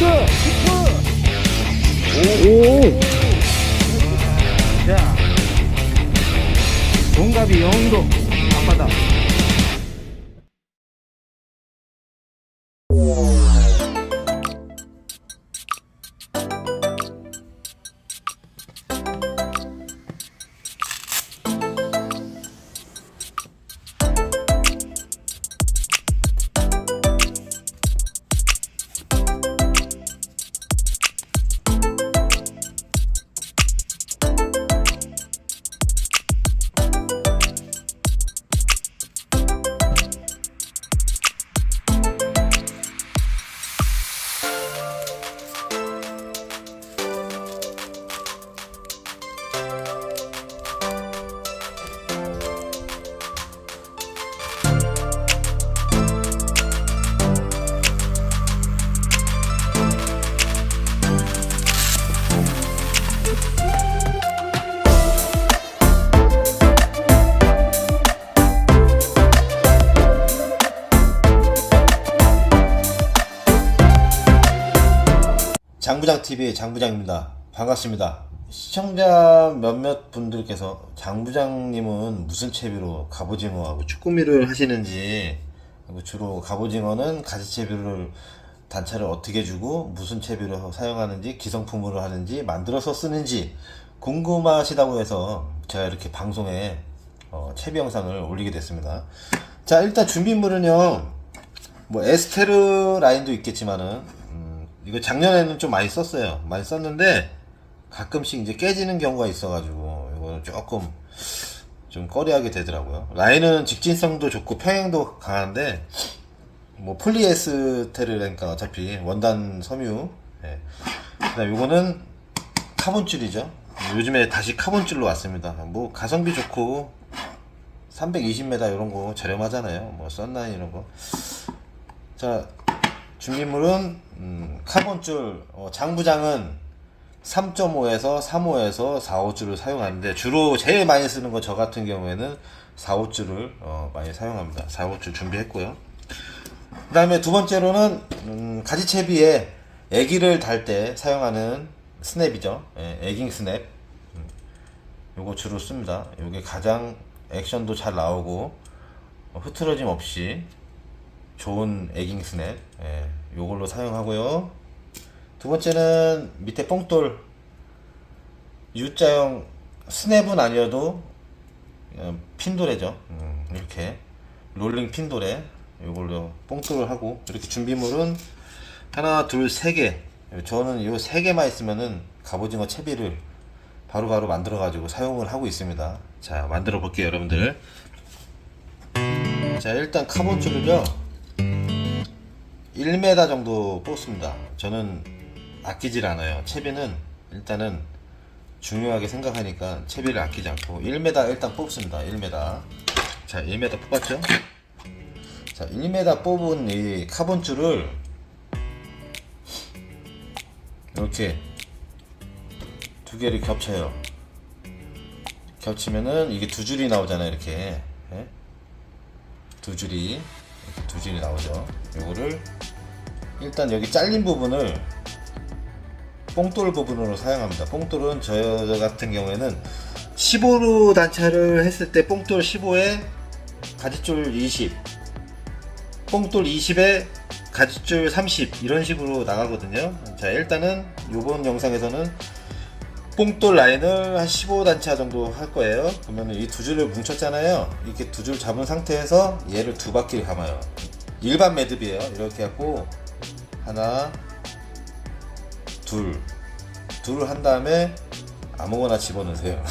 나이스! 오! 자, 동갑이 영도 앞바다. 장부장 TV 장부장입니다. 반갑습니다. 시청자 몇몇 분들께서 장부장님은 무슨 채비로 갑오징어하고 쭈꾸미를 하시는지 주로 갑오징어는 가지채비를 단차를 어떻게 주고 무슨 채비로 사용하는지 기성품으로 하는지 만들어서 쓰는지 궁금하시다고 해서 제가 이렇게 방송에 어, 채비 영상을 올리게 됐습니다. 자 일단 준비물은요 뭐 에스테르 라인도 있겠지만은 음, 이거 작년에는 좀 많이 썼어요. 많이 썼는데 가끔씩 이제 깨지는 경우가 있어가지고 이거는 조금 좀 꺼려하게 되더라고요. 라인은 직진성도 좋고 평행도 강한데 뭐 폴리에스테르니까 어차피 원단 섬유. 예. 그다음 요거는 카본 줄이죠. 요즘에 다시 카본 줄로 왔습니다. 뭐 가성비 좋고 320m 이런 거 저렴하잖아요. 뭐 썬라인 이런 거. 자, 준비물은 음, 카본줄 어, 장부장은 3.5에서 3호에서 4호줄을 사용하는데 주로 제일 많이 쓰는 거 저 같은 경우에는 4호줄을 어, 많이 사용합니다. 4호줄 준비했고요. 그 다음에 두 번째로는 음, 가지채비에 애기를 달 때 사용하는 스냅이죠. 예, 애깅 스냅. 음, 요거 주로 씁니다. 요게 가장 액션도 잘 나오고 어, 흐트러짐 없이 좋은 애깅 스냅 예, 요걸로 사용하고요. 두 번째는 밑에 뽕돌. U자형 스냅은 아니어도 어, 핀도레죠. 음, 이렇게 롤링 핀도레 요걸로 뽕돌을 하고 이렇게 준비물은 하나 둘 세 개. 저는 요 세 개만 있으면은 갑오징어 채비를 바로바로 만들어 가지고 사용을 하고 있습니다. 자 만들어 볼게요 여러분들. 자 일단 카본줄을요 1m 정도 뽑습니다. 저는 아끼질 않아요. 채비는 일단은 중요하게 생각하니까 채비를 아끼지 않고 1m 일단 뽑습니다. 1m. 자, 1m 뽑았죠? 자, 1m 뽑은 이 카본 줄을 이렇게 두 개를 겹쳐요. 겹치면은 이게 두 줄이 나오잖아요. 이렇게. 예? 두 줄이 두 줄이 나오죠. 요거를 일단 여기 잘린 부분을 뽕돌 부분으로 사용합니다. 뽕돌은 저 같은 경우에는 15로 단차를 했을 때 뽕돌 15에 가지줄 20, 뽕돌 20에 가지줄 30 이런 식으로 나가거든요. 자 일단은 이번 영상에서는 뽕돌 라인을 한 15단차 정도 할 거예요. 그러면 이 두 줄을 뭉쳤잖아요. 이렇게 두 줄 잡은 상태에서 얘를 두 바퀴를 감아요. 일반 매듭이에요. 이렇게 하고 하나, 둘, 둘 한 다음에 아무거나 집어넣으세요.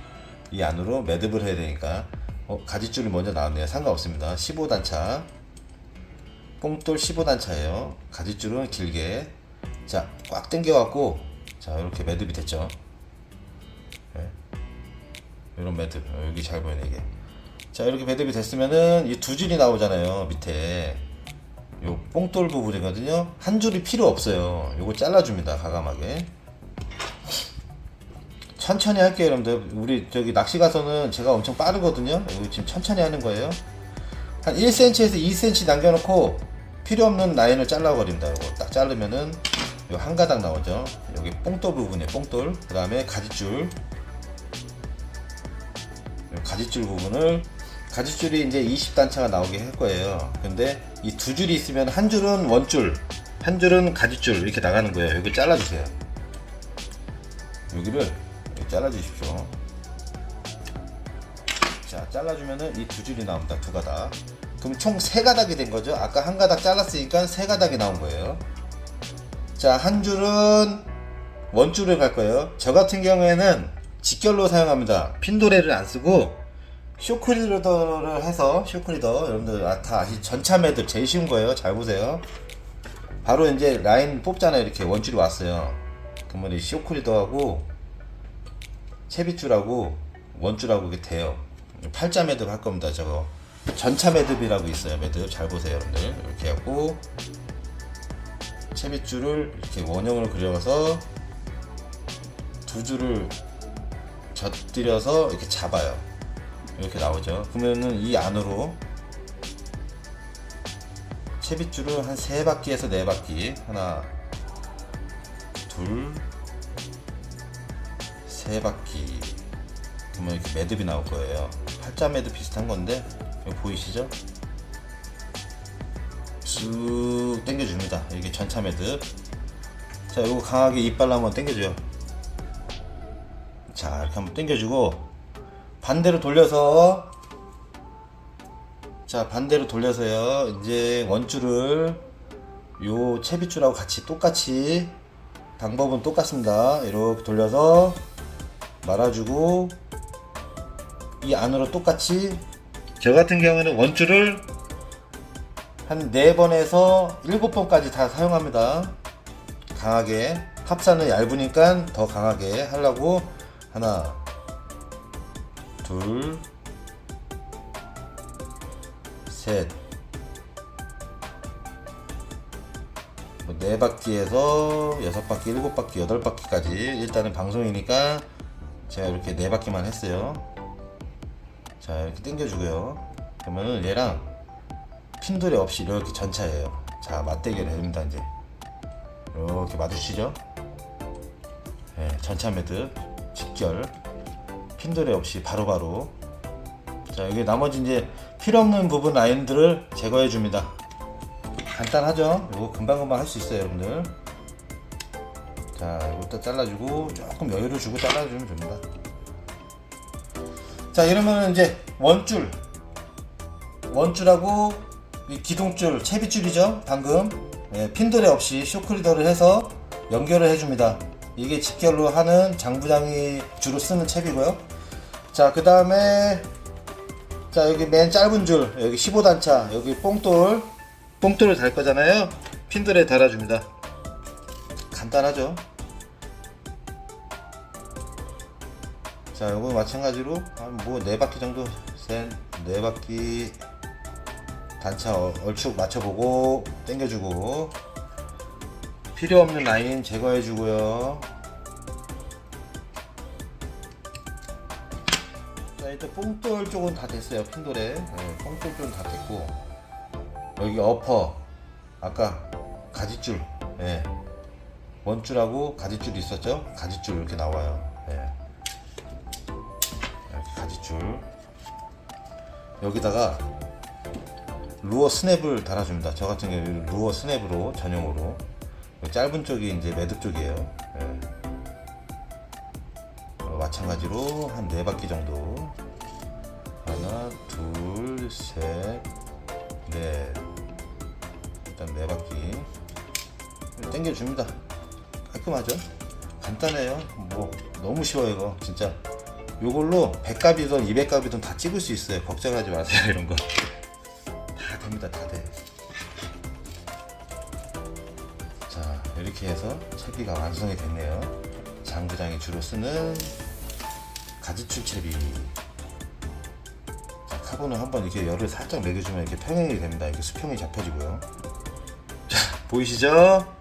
이 안으로 매듭을 해야 되니까 어, 가지줄이 먼저 나왔네요. 상관없습니다. 15단차 뽕돌 15단차예요. 가지줄은 길게 자 꽉 당겨 갖고 자 이렇게 매듭이 됐죠. 네. 이런 매듭 어, 여기 잘 보이네 이게 자 이렇게 매듭이 됐으면은 이 두 줄이 나오잖아요 밑에 요 뽕돌 부분이거든요. 한 줄이 필요 없어요. 요거 잘라줍니다 가감하게. 천천히 할게요 여러분들. 우리 저기 낚시 가서는 제가 엄청 빠르거든요. 여기 지금 천천히 하는 거예요. 한 1cm에서 2cm 남겨놓고 필요 없는 라인을 잘라버립니다. 요거 딱 자르면은 요 한 가닥 나오죠. 여기 뽕돌 부분에 뽕돌. 그 다음에 가지줄. 요 가지줄 부분을 가지줄이 이제 20단차가 나오게 할 거예요. 근데 이 두 줄이 있으면 한 줄은 원줄, 한 줄은 가지줄 이렇게 나가는 거예요. 여기 잘라주세요. 여기를 잘라주십시오. 자, 잘라주면은 이 두 줄이 나옵니다. 두 가닥. 그럼 총 세 가닥이 된 거죠. 아까 한 가닥 잘랐으니까 세 가닥이 나온 거예요. 자, 한 줄은 원줄을 갈 거예요. 저 같은 경우에는 직결로 사용합니다. 핀도레를 안 쓰고 쇼크리더를 해서 쇼크리더 여러분들 아, 다 아시 전차 매듭 제일 쉬운 거예요. 잘 보세요. 바로 이제 라인 뽑잖아요. 이렇게 원줄이 왔어요. 그러면 이 쇼크리더하고 채빗줄하고 원줄하고 이게 돼요. 팔자 매듭 할 겁니다. 저거 전차 매듭이라고 있어요. 매듭 잘 보세요, 여러분들. 이렇게 하고 채빗줄을 이렇게 원형으로 그려서 두 줄을 젖들여서 이렇게 잡아요. 이렇게 나오죠. 그러면은 이 안으로 채빗줄을 한세 바퀴에서 네 바퀴 하나 둘세 바퀴 그러면 이렇게 매듭이 나올 거예요. 팔자 매듭 비슷한 건데 보이시죠? 쑥 당겨줍니다. 이게 전차 매듭. 자, 이거 강하게 이빨로 한번 당겨줘요. 자, 이렇게 한번 당겨주고 반대로 돌려서 자, 반대로 돌려서요. 이제 원줄을 요 채빗줄하고 같이 똑같이 방법은 똑같습니다. 이렇게 돌려서 말아주고 이 안으로 똑같이 저 같은 경우는 원줄을 한 4번에서 7번까지 다 사용합니다. 강하게 합사는 얇으니까 더 강하게 하려고 하나 둘 셋, 뭐네 바퀴에서 여섯 바퀴, 일곱 바퀴, 여덟 바퀴까지 일단은 방송이니까 제가 이렇게 네 바퀴만 했어요. 자 이렇게 당겨주고요. 그러면은 얘랑 핀도레 없이 이렇게 전차예요. 자 맞대결 됩니다 이제 이렇게 맞으시죠? 네, 전차 매듭 직결 핀도레 없이 바로바로 자 여기 나머지 이제 필요 없는 부분 라인들을 제거해 줍니다. 간단하죠? 이거 금방금방 할 수 있어요 여러분들. 자 이것도 잘라주고 조금 여유를 주고 잘라주면 됩니다. 자 이러면 이제 원줄 원줄하고 이 기둥줄 채빗줄이죠 방금 예, 핀도레 없이 쇼크리더를 해서 연결을 해줍니다. 이게 직결로 하는 장부장이 주로 쓰는 채비고요. 자 그 다음에 자 여기 맨 짧은 줄 여기 15단차 여기 뽕돌. 뽕돌을 달 거잖아요. 핀들에 달아줍니다. 간단하죠? 자 요거 마찬가지로 한 뭐 네 바퀴 정도 셋네 바퀴 단차 어- 얼추 맞춰보고 당겨주고. 필요 없는 라인 제거해 주고요 일단 뽕돌 쪽은 다 됐어요 핀돌에. 네, 뽕돌 쪽은 다 됐고. 여기 어퍼 아까 가지줄 예. 원줄하고 가지줄이 있었죠? 가지줄 이렇게 나와요 예. 이렇게 가지줄. 여기다가 루어 스냅을 달아줍니다. 저 같은 경우 루어 스냅으로 전용으로. 짧은 쪽이 이제 매듭 쪽이에요 예. 어, 마찬가지로 한네 바퀴 정도. 하나 둘 셋 넷. 일단 네 바퀴. 당겨줍니다. 깔끔하죠? 간단해요. 뭐 너무 쉬워요 이거. 진짜. 요걸로 100갑이든 200갑이든 다 찍을 수 있어요. 걱정하지 마세요 이런 거. 다 됩니다 다 돼. 자 이렇게 해서 채비가 완성이 됐네요. 장부장이 주로 쓰는 가지출 채비 자 카본을 한번 이렇게 열을 살짝 매겨주면 이렇게 평행이 됩니다. 이렇게 수평이 잡혀지고요. 자 보이시죠?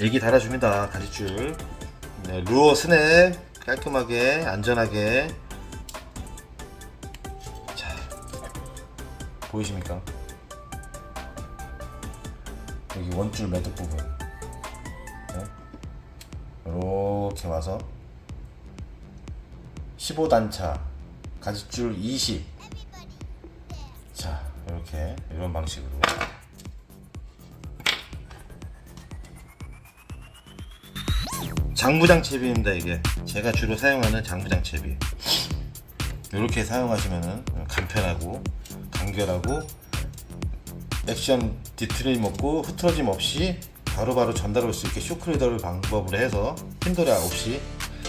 애기 달아줍니다. 가지줄. 네, 루어 스냅 깔끔하게 안전하게. 자 보이십니까? 여기 원줄 매듭 부분. 네. 이렇게 와서 15단차 가지줄 20 자, 이렇게 이런 방식으로. 장부장 채비입니다 이게. 제가 주로 사용하는 장부장 채비. 이렇게 사용하시면은 간편하고 간결하고 액션 뒤틀림 없고 흐트러짐 없이 바로바로 전달할 수 있게 쇼크리더를 방법으로 해서 힘들어 없이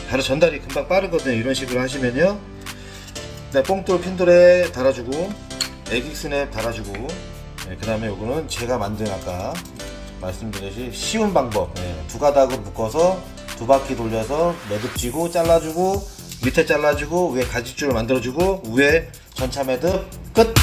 바로 전달이 금방 빠르거든요. 이런 식으로 하시면요. 네, 뽕돌 핀돌에 달아주고 애기 스냅 달아주고 그 다음에 요거는 제가 만든 아까 말씀드렸듯이 쉬운 방법. 예, 두 가닥으로 묶어서 두 바퀴 돌려서 매듭 쥐고 잘라주고 밑에 잘라주고 위에 가지줄을 만들어주고 위에 전차 매듭 끝